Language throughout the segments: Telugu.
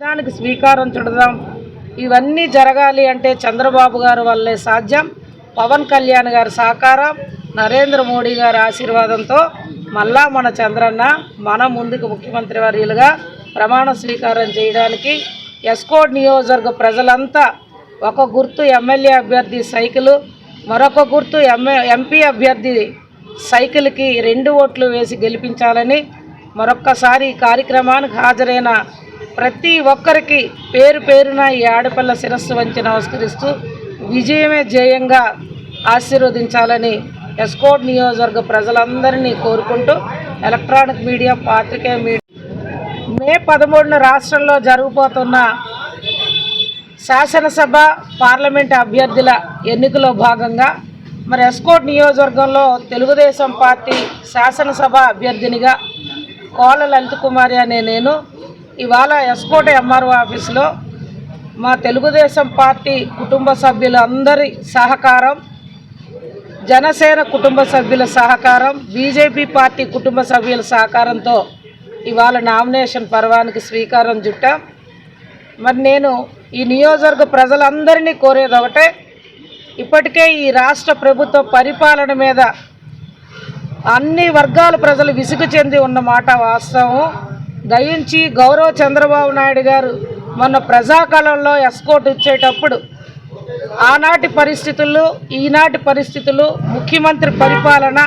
దానికి స్వీకారం చుడదాం. ఇవన్నీ జరగాలి అంటే చంద్రబాబు గారు వల్లే సాధ్యం. పవన్ కళ్యాణ్ గారి సహకారం నరేంద్ర మోడీ గారి ఆశీర్వాదంతో మళ్ళా మన చంద్రన్న మన ముందుకు ముఖ్యమంత్రి వర్యులుగా ప్రమాణ స్వీకారం చేయడానికి ఎస్కోడ్ నియోజకవర్గ ప్రజలంతా ఒక గుర్తు ఎమ్మెల్యే అభ్యర్థి సైకిలు మరొక గుర్తు ఎంఏ ఎంపీ అభ్యర్థి సైకిల్కి రెండు ఓట్లు వేసి గెలిపించాలని మరొక్కసారి ఈ కార్యక్రమానికి హాజరైన ప్రతి ఒక్కరికి పేరు పేరున ఈ ఆడపిల్ల శిరస్సు వంచి నమస్కరిస్తూ విజయమే జయంగా ఆశీర్వదించాలని ఎస్కోట్ నియోజకవర్గ ప్రజలందరినీ కోరుకుంటూ ఎలక్ట్రానిక్ మీడియా పాత్రికేయ మీడియా. మే పదమూడున రాష్ట్రంలో జరగబోతున్న శాసనసభ పార్లమెంట్ అభ్యర్థుల ఎన్నికలో భాగంగా మరి ఎస్కోట్ నియోజకవర్గంలో తెలుగుదేశం పార్టీ శాసనసభ అభ్యర్థినిగా కోల లలిత కుమారి అనే నేను ఇవాళ ఎస్కోట ఎంఆర్ఓ ఆఫీసులో మా తెలుగుదేశం పార్టీ కుటుంబ సభ్యులందరి సహకారం జనసేన కుటుంబ సభ్యుల సహకారం బీజేపీ పార్టీ కుటుంబ సభ్యుల సహకారంతో ఇవాళ నామినేషన్ పర్వానికి స్వీకారం చుట్టాం. మరి నేను ఈ నియోజకవర్గ ప్రజలందరినీ కోరేది ఒకటే ఇప్పటికే ఈ రాష్ట్ర ప్రభుత్వ పరిపాలన మీద అన్ని వర్గాల ప్రజలు విసుగు చెంది ఉన్న మాట వాస్తవం. దయించి గౌరవ చంద్రబాబు నాయుడు గారు మొన్న ప్రజాకాలంలో ఎస్కోట్ ఇచ్చేటప్పుడు ఆనాటి పరిస్థితులు ఈనాటి పరిస్థితులు ముఖ్యమంత్రి పరిపాలన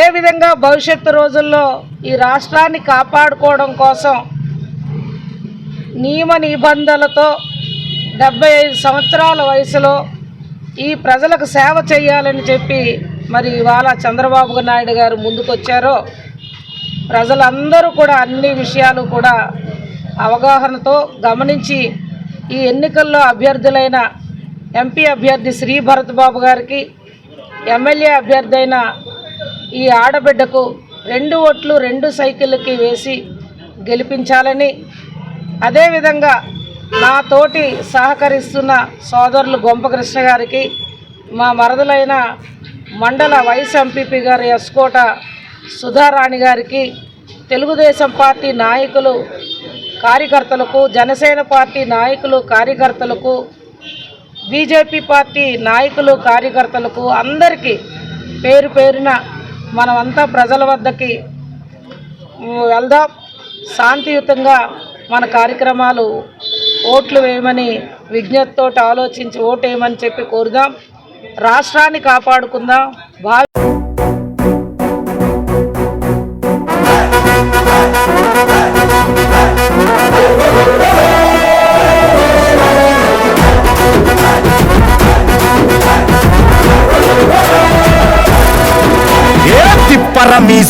ఏ విధంగా భవిష్యత్తు రోజుల్లో ఈ రాష్ట్రాన్ని కాపాడుకోవడం కోసం నియమ నిబంధనలతో డెబ్బై ఐదు సంవత్సరాల వయసులో ఈ ప్రజలకు సేవ చేయాలని చెప్పి మరి ఇవాళ చంద్రబాబు నాయుడు గారు ముందుకొచ్చారో ప్రజలందరూ కూడా అన్ని విషయాలు కూడా అవగాహనతో గమనించి ఈ ఎన్నికల్లో అభ్యర్థులైన ఎంపీ అభ్యర్థి శ్రీ భరత్ బాబు గారికి ఎమ్మెల్యే అభ్యర్థి అయిన ఈ ఆడబిడ్డకు రెండు ఓట్లు రెండు సైకిళ్ళకి వేసి గెలిపించాలని అదేవిధంగా నా తోటి సహకరిస్తున్న సోదరులు గొంపకృష్ణ గారికి మా మరదలైన మండల వైస్ ఎంపీపీ గారు ఎస్కోట సుధారాణి గారికి తెలుగుదేశం పార్టీ నాయకులు కార్యకర్తలకు జనసేన పార్టీ నాయకులు కార్యకర్తలకు బీజేపీ పార్టీ నాయకులు కార్యకర్తలకు అందరికీ పేరు పేరున మనమంతా ప్రజల వద్దకి వెళ్దాం. శాంతియుతంగా మన కార్యక్రమాలు ఓట్లు వేయమని విజ్ఞతతో ఆలోచించి ఓటు వేయమని చెప్పి కోరుదాం. రాష్ట్రాన్ని కాపాడుకుందాం. భావి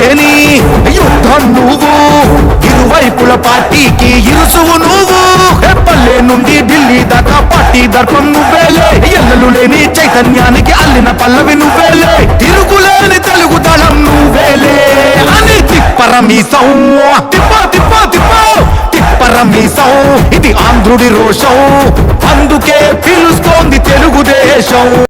స్వార్థం లేని యుద్ధం నువ్వు. ఇరువైపుల పార్టీకి ఇరుసువు నువ్వు. పల్లె నుండి ఢిల్లీ దాకా పార్టీ దర్పం నువ్వేలే ఎల్లలు లేని చైతన్యానికి అల్లిన పల్లవి నువ్వేలే తిరుగులేని తెలుగు దళం నువ్వేలే అని తిప్పరమీసం తిప్ప తిప్ప తిప్ప. తిప్పర ఇది ఆంధ్రుడి రోషం. అందుకే పిలుస్తోంది తెలుగుదేశం.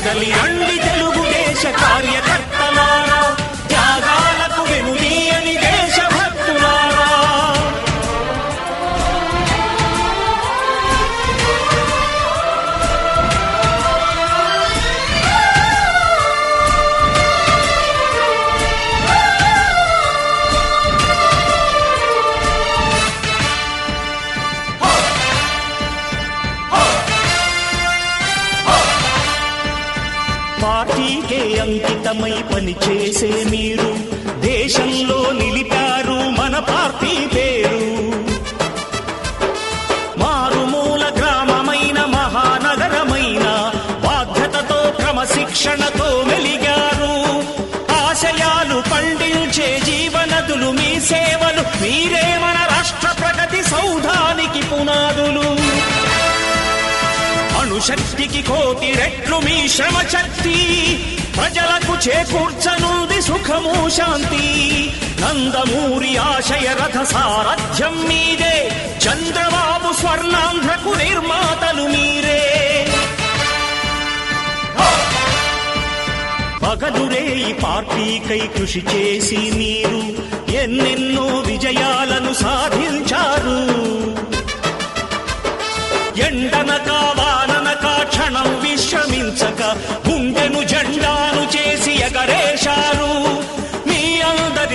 కదలి అండి తెలుగుదేశ కార్యకర్త. జీవనదులు మీ సేవలు మీరే మన రాష్ట్ర ప్రగతి సౌధానికి పునాదులు. అణుశక్తికి కోటి రెట్లు మీ శ్రమ శక్తి ప్రజలకు చేకూర్చనుంది సుఖము శాంతి. నందమూరి ఆశయ రథ సారథ్యం మీదే చంద్రబాబు స్వర్ణాంధ్రకు నిర్మాతలు మీరే. పగలురే ఈ పార్టీకై కృషి చేసి మీరు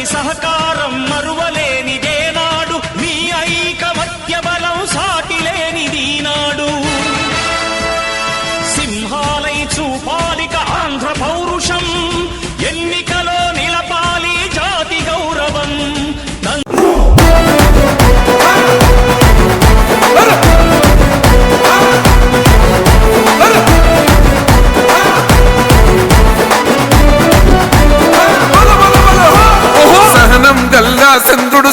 సహకారం మరువలే.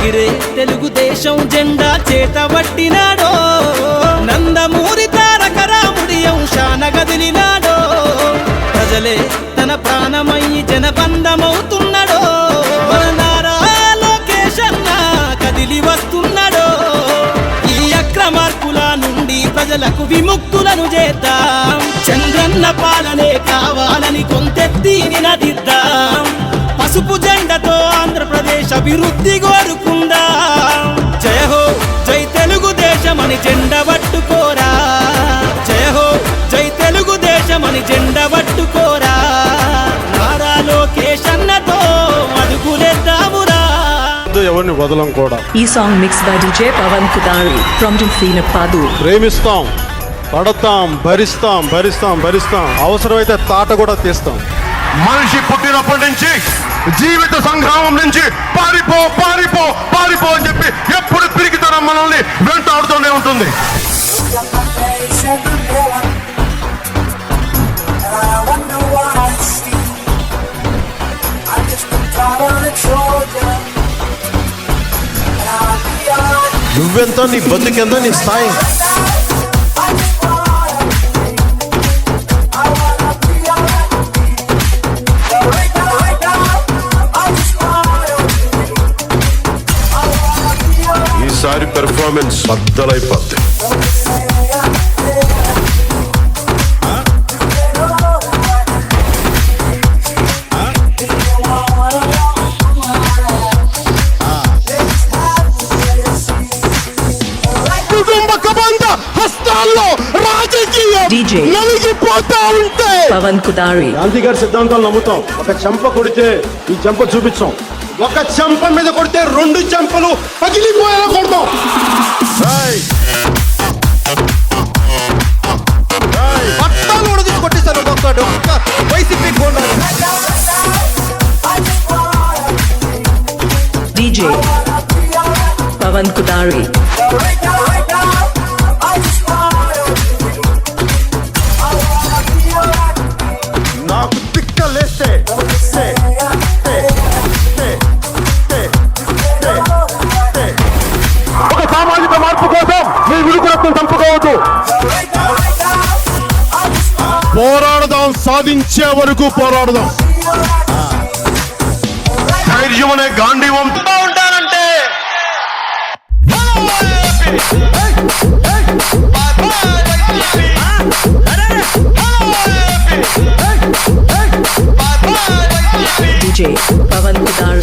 ఎగిరే తెలుగుదేశం జెండా చేతబట్టినాడో నందమూరి తారక రాముడి అంశాన గదిలినాడో. ప్రజలే తన ప్రాణమయ్యి జనబంధమవుతున్నాడో. మన నారా కదిలి వస్తున్నాడో. ఈ అక్రమార్కుల నుండి ప్రజలకు విముక్తులను చేద్దాం. చంద్రన్న పాలనే కావాలని కొంతెత్తి నినదిద్దాం. పసుపు జెండతో ఆంధ్రప్రదేశ్ అభివృద్ధి కోరుకుందాం. జయ హో జై తెలుగుదేశమని జెండ పట్టుకోరా. జయ హో జై తెలుగుదేశమని జెండ పట్టుకోరా. నారా లోకేష్ అన్నతో అడుగులేద్దామురా. ఎవరిని వదలం కూడా. ఈ song mix by DJ Pavan కుదారి from Delfina Padu. ప్రేమిస్తాం పడతాం భరిస్తాం భరిస్తాం భరిస్తాం. అవసరమైతే తాట కూడా తీస్తాం. మనిషి పుట్టినప్పటి నుంచి జీవిత సంగ్రామం నుంచి పారిపో పారిపో పారిపో అని చెప్పి ఎప్పుడు పిరికితనం మనల్ని వెంటాడుతూనే ఉంటుంది. నువ్వెంత నీ బతుకెంత నీ స్థాయి. పెర్ఫార్మెన్స్ బద్దలైపోద్ది. నలిగిపోతా ఉంటే పవన్ కుదారి. గాంధీ గారి సిద్ధాంతాలు నమ్ముతాం. ఒక చెంప కొడితే ఈ చెంప చూపించాం. ఒక చెంప మీద కొడితే రెండు చెంపలు పగిలిపోయేలా కొడతాం ఏయ్! ఏయ్! పట్టాలు ఉడదీసి కొట్టేశారు ఒక్కొక్కడు ఒక్క వైసీపీ గోండా DJ పవన్ కుదారి సాధించే వరకు పోరాడదాం. ధైర్యం అనే గాంధీవం ఉంటానంటే DJ పవన్ కుదారి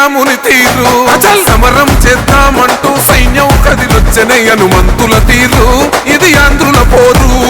శ్రీరాముని తీరు. అచల్. సమరం చేద్దామంటూ సైన్యం కదిలొచ్చనే హనుమంతుల తీరు. ఇది ఆంధ్రుల పోరు.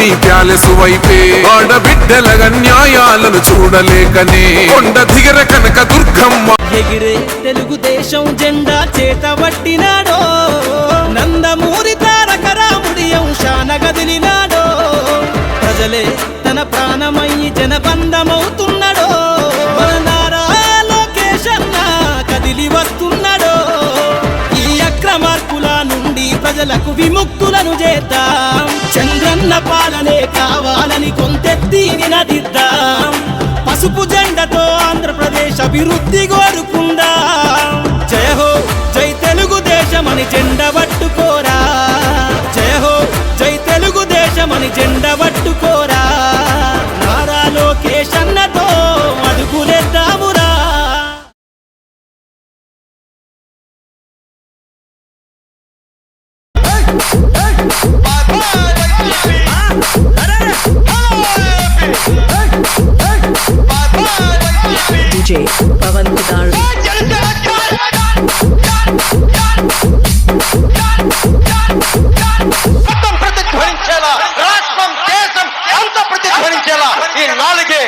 నీ ప్యాలెసు వైపే. ఆడబిడ్డల న్యాయాలను చూడలేకనే. కొండ దిగర కనక దుర్గమ్మ. ఎగిరే తెలుగుదేశం జెండా చేత పట్టినాడో. విముక్తులను చేద్దాం. చంద్రన్న పాలనే కావాలని కొంతెత్తి నినదిద్దాం. పసుపు జెండతో ఆంధ్రప్రదేశ్ అభివృద్ధి కోరుకుందాం. DJ Pavan Kudari. ప్రతిధ్వనించేలా రాష్ట్రం దేశం అంత ప్రతిధ్వనించేలా ఈ నాలుగే